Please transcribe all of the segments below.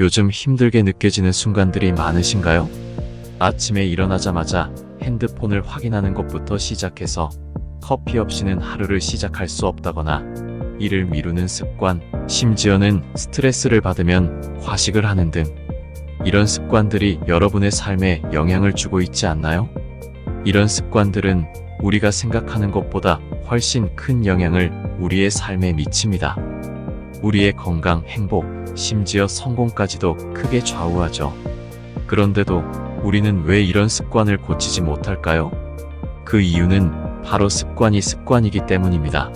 요즘 힘들게 느껴지는 순간들이 많으신가요? 아침에 일어나자마자 핸드폰을 확인하는 것부터 시작해서 커피 없이는 하루를 시작할 수 없다거나 일을 미루는 습관, 심지어는 스트레스를 받으면 과식을 하는 등 이런 습관들이 여러분의 삶에 영향을 주고 있지 않나요? 이런 습관들은 우리가 생각하는 것보다 훨씬 큰 영향을 우리의 삶에 미칩니다. 우리의 건강, 행복, 심지어 성공까지도 크게 좌우하죠. 그런데도 우리는 왜 이런 습관을 고치지 못할까요? 그 이유는 바로 습관이 습관이기 때문입니다.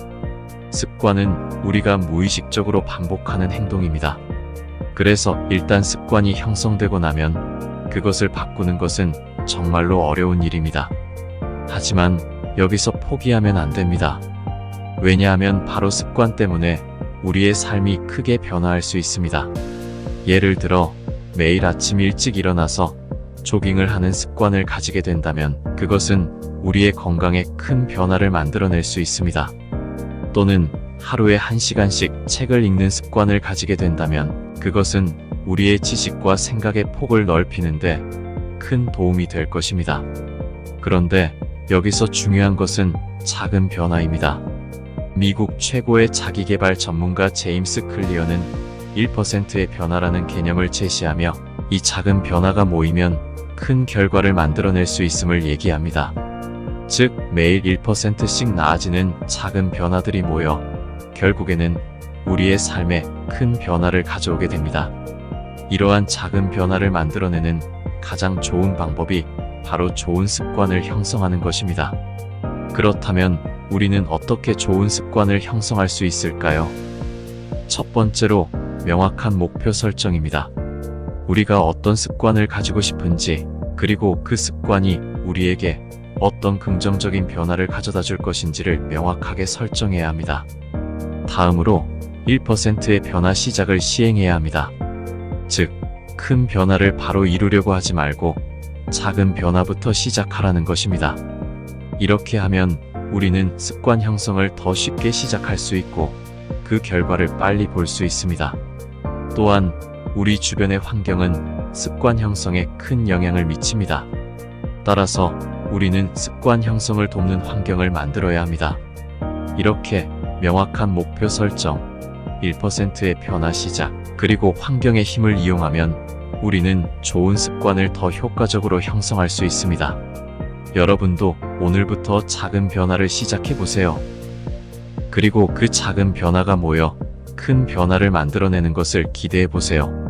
습관은 우리가 무의식적으로 반복하는 행동입니다. 그래서 일단 습관이 형성되고 나면 그것을 바꾸는 것은 정말로 어려운 일입니다. 하지만 여기서 포기하면 안 됩니다. 왜냐하면 바로 습관 때문에 우리의 삶이 크게 변화할 수 있습니다. 예를 들어 매일 아침 일찍 일어나서 조깅을 하는 습관을 가지게 된다면 그것은 우리의 건강에 큰 변화를 만들어낼 수 있습니다. 또는 하루에 1시간씩 책을 읽는 습관을 가지게 된다면 그것은 우리의 지식과 생각의 폭을 넓히는데 큰 도움이 될 것입니다. 그런데 여기서 중요한 것은 작은 변화입니다. 미국 최고의 자기개발 전문가 제임스 클리어는 1%의 변화라는 개념을 제시하며 이 작은 변화가 모이면 큰 결과를 만들어낼 수 있음을 얘기합니다. 즉, 매일 1%씩 나아지는 작은 변화들이 모여 결국에는 우리의 삶에 큰 변화를 가져오게 됩니다. 이러한 작은 변화를 만들어내는 가장 좋은 방법이 바로 좋은 습관을 형성하는 것입니다. 그렇다면 우리는 어떻게 좋은 습관을 형성할 수 있을까요? 첫 번째로 명확한 목표 설정입니다. 우리가 어떤 습관을 가지고 싶은지, 그리고 그 습관이 우리에게 어떤 긍정적인 변화를 가져다 줄 것인지를 명확하게 설정해야 합니다. 다음으로 1%의 변화 시작을 시행해야 합니다. 즉, 큰 변화를 바로 이루려고 하지 말고 작은 변화부터 시작하라는 것입니다. 이렇게 하면 우리는 습관 형성을 더 쉽게 시작할 수 있고 그 결과를 빨리 볼 수 있습니다. 또한 우리 주변의 환경은 습관 형성에 큰 영향을 미칩니다. 따라서 우리는 습관 형성을 돕는 환경을 만들어야 합니다. 이렇게 명확한 목표 설정, 1%의 변화 시작, 그리고 환경의 힘을 이용하면 우리는 좋은 습관을 더 효과적으로 형성할 수 있습니다. 여러분도 오늘부터 작은 변화를 시작해 보세요. 그리고 그 작은 변화가 모여 큰 변화를 만들어내는 것을 기대해 보세요.